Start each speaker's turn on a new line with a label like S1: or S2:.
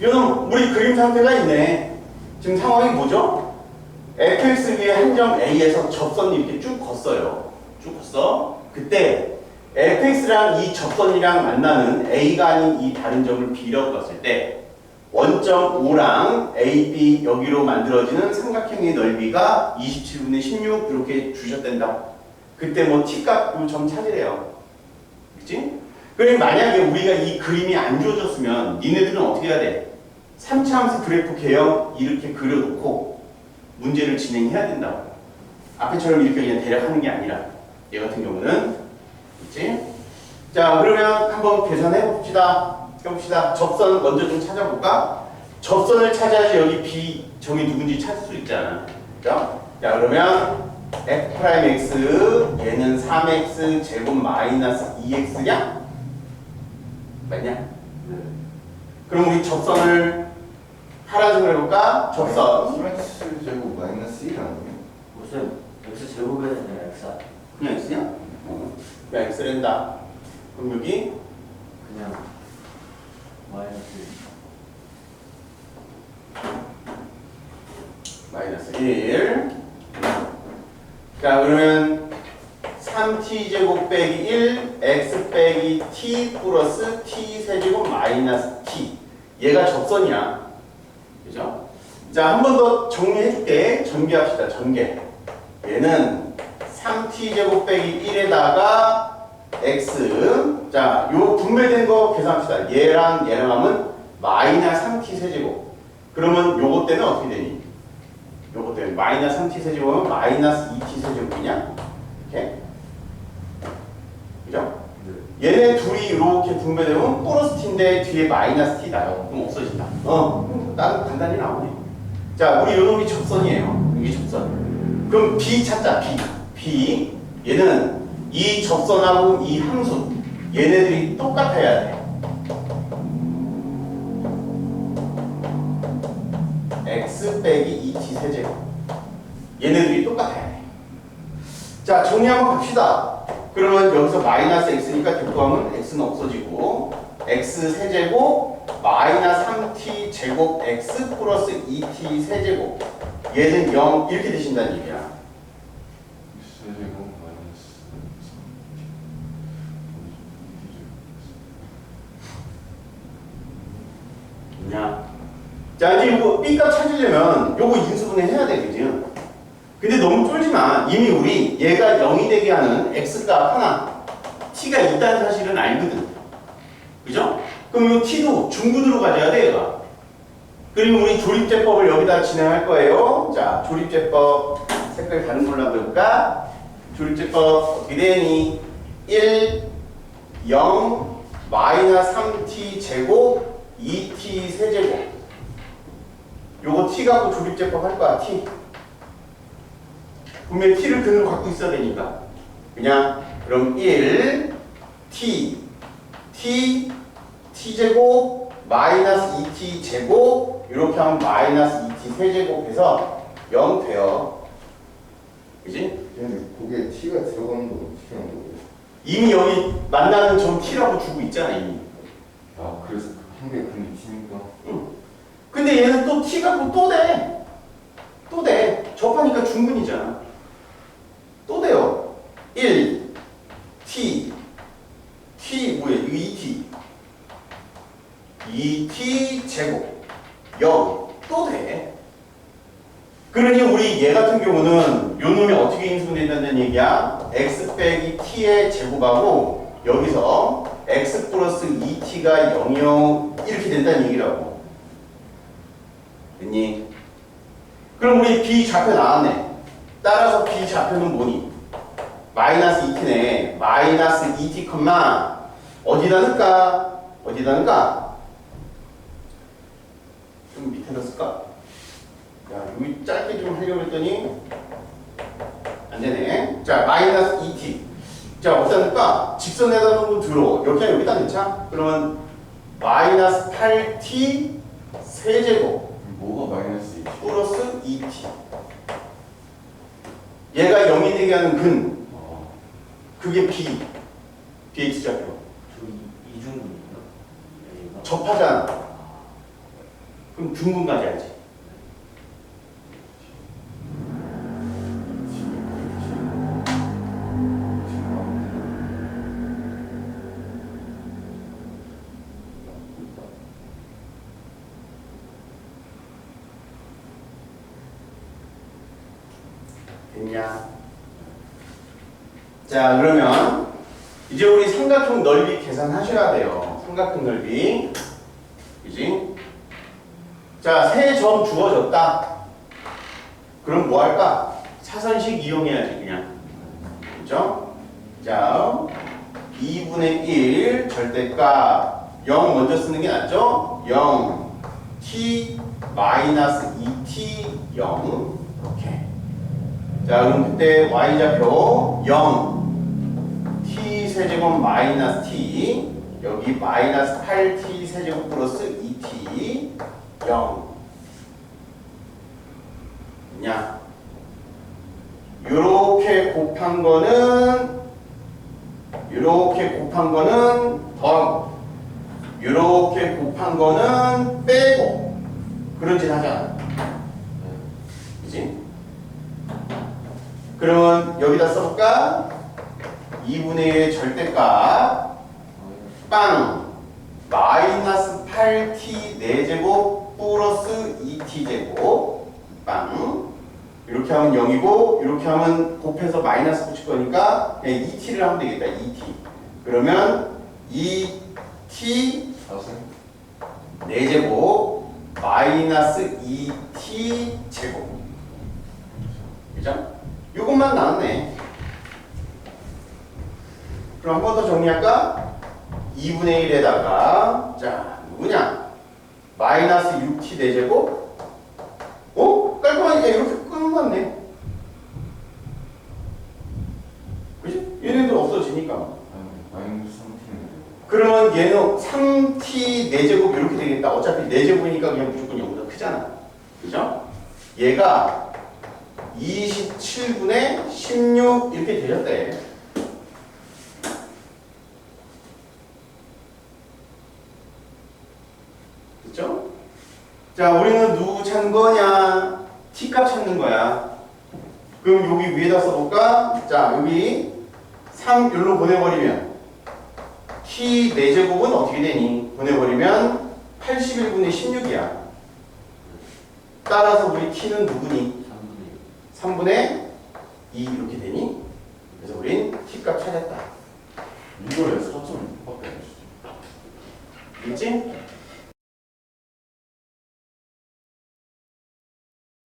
S1: 이거는 우리 그림 상태가 있네. 지금 상황이 뭐죠? fx 위에 한 점 a에서 접선이 이렇게 쭉 걷어요. 쭉 걷어. 그때 fx랑 이 접선이랑 만나는 a가 아닌 이 다른 점을 b라고 봤을 때 원점 5랑 AB 여기로 만들어지는 삼각형의 넓이가 27분의 16 이렇게 주셨댄다. 그때 뭐 t값 점 찾으래요. 그치? 그럼 만약에 우리가 이 그림이 안 주어졌으면 니네들은 어떻게 해야 돼? 3차 함수 그래프 개형 이렇게 그려놓고 문제를 진행해야 된다고. 앞에처럼 이렇게 그냥 대략 하는 게 아니라 얘 같은 경우는 그치? 자 그러면 한번 계산해 봅시다. 해봅시다. 접선 먼저 좀 찾아볼까? 접선을 찾아야지 여기 B 점이 누군지 찾을 수 있잖아. 그죠? 자 그러면 f 프라임 x 얘는 3x 제곱 마이너스 2x냐? 맞냐? 그럼 우리 접선을 하라증을 해볼까? 접선
S2: x 제곱 마이너스 1 아니에요?
S3: 무슨 x 제곱에 되는 x야?
S1: 그냥 x냐? 어. 그냥 x랜다. 그럼 여기
S3: 그냥 마이너스
S1: 마이너스 1. 자, 그러면 3t 제곱 빼기 1, x 빼기 t 플러스 t 세제곱 마이너스 t. 얘가 접선이야. 그죠? 자, 한 번 더 정리해 줄게. 전개합시다. 전개. 얘는 3t 제곱 빼기 1에다가 x. 자, 요 분배된 거 계산합시다. 얘랑 얘랑 하면 마이너스 3t 세제곱. 그러면 요거 때는 어떻게 되니? 요거 때문에 마이너스 3t 세제곱은 마이너스 2t 세제곱이냐? 이렇게. 얘네 둘이 이렇게 분배되면 플러스 t인데 뒤에 마이너스 t 나요. 그럼 없어진다. 어, 나는 간단히 나오네. 자, 우리 요놈이 접선이에요. 이게 접선. 그럼 b 찾자, b. b. 얘는 이 접선하고 이 함수. 얘네들이 똑같아야 돼. x 빼기 2t 세제곱 얘네들이 똑같아야 돼. 자 정리 한번 갑시다. 그러면 여기서 마이너스 x니까 격도하면 x는 없어지고 x 세제곱 마이너스 3t 제곱 x 플러스 2t 세제곱 얘는 0 이렇게 되신다는 얘기야.
S2: x 제곱 마이너스 3t
S1: 냐자 이제 이거 b값 찾으려면 요거 인수분해 해야 되겠지. 근데 너무 쫄지만 이미 우리 얘가 0이 되게 하는 x값 하나 t가 있다는 사실은 알거든. 그죠? 그럼 이 t도 중분으로 가져야 돼 얘가. 그리고 우리 조립제법을 여기다 진행할 거예요. 자 조립제법 색깔 다른 걸로 한번 해볼까? 조립제법 어떻게 되니? 1, 0, 마이너스 3t 제곱 2t 세제곱 요거 t 갖고 조립제법 할 거야 t 분명히 t를 근으로 갖고 있어야 되니까 그냥 그럼 1 t t t 제곱 마이너스 2t 제곱 이렇게 하면 마이너스 2t 세제곱해서 0 돼요 그지?
S2: 근데 거기에 t가 들어가는 건 어떻게 하는 거예요?
S1: 이미 여기 만나는 점 t라고 주고 있잖아 이미
S2: 아 그래서 한개 근데 t니까
S1: 근데 얘는 또 t 갖고 또 돼. 또 돼. 접하니까 중분이잖아. 또 돼요. 1, t, t? 이거 2t. 2t 제곱 0. 또 돼. 그러니 우리 얘 같은 경우는 요 놈이 어떻게 인수된다는 얘기야? x 빼기 t의 제곱하고 여기서 x 플러스 2t가 0이요 이렇게 된다는 얘기라고. 됐니? 그럼 우리 B 좌표 나왔네. 따라서 B 좌표는 뭐니? 마이너스 2t네. 마이너스 2t 컴마 어디다 넣을까? 어디다 넣을까? 좀 밑에 넣을까? 야, 여기 짧게 좀 하려고 했더니 안 되네. 자, 마이너스 2t. 자, 어디다 넣을까? 직선에다 놓으면 들어. 여기랑 여기다 넣자. 그러면 마이너스 8t 세제곱
S2: 뭐가 마이너스 2?
S1: 플러스 2t. 얘가 0이 되게 하는 근,
S2: 아
S1: 그게 b. bx 좌표.
S3: 저 이- 이중분인가? 여기가?
S1: 접하잖아. 그럼 중분까지 알지? 됐냐? 자 그러면 이제 우리 삼각형 넓이 계산하셔야 돼요. 삼각형 넓이. 그지? 자, 세 점 주어졌다. 그럼 뭐 할까? 사선식 이용해야지, 그냥. 그죠? 자, 2분의 1 절대값 0 먼저 쓰는 게 낫죠? 0 t 마이너스 2t 0 이렇게. 자, 그럼 그때 y좌표 0 t 세제곱 마이너스 t 여기 마이너스 8t 세제곱 플러스 2t 0 냐. 요렇게 곱한 거는 요렇게 곱한 거는 더하고 요렇게 곱한 거는 빼고. 그런 짓 하잖아 그지? 그러면 여기다 써볼까? 2분의 1 절대값 빵 마이너스 8t 4제곱 플러스 2t 제곱 빵. 이렇게 하면 0이고 이렇게 하면 곱해서 마이너스 붙일 거니까 그냥 2t를 하면 되겠다 2t 그러면 2t
S2: 사선
S1: 4제곱 마이너스 2t 제곱. 그죠? 이것만 나왔네 그럼 한 번 더 정리할까? 2분의 1에다가 자 누구냐? 마이너스 6t 4제곱 어? 깔끔하니까 이렇게 끝났네 그지? 얘네들 없어지니까
S2: 마이너스 3t는
S1: 그러면 얘는 3t 4제곱 이렇게 되겠다. 어차피 4제곱이니까 그냥 무조건 0보다 크잖아. 그죠? 얘가 27분의 16 이렇게 되셨대. 그죠? 자, 우리는 누구 찾는 거냐? t값 찾는 거야. 그럼 여기 위에다 써볼까? 자, 여기 3 여기로 보내버리면 t 4제곱은 어떻게 되니? 보내버리면 81분의 16이야. 따라서 우리 t는 누구니?
S3: 3분의
S1: 3분의 2 이렇게 되니? 그래서 우린 t값 찾았다.
S2: 이거에 4.6밖에 안 주죠
S1: 있지?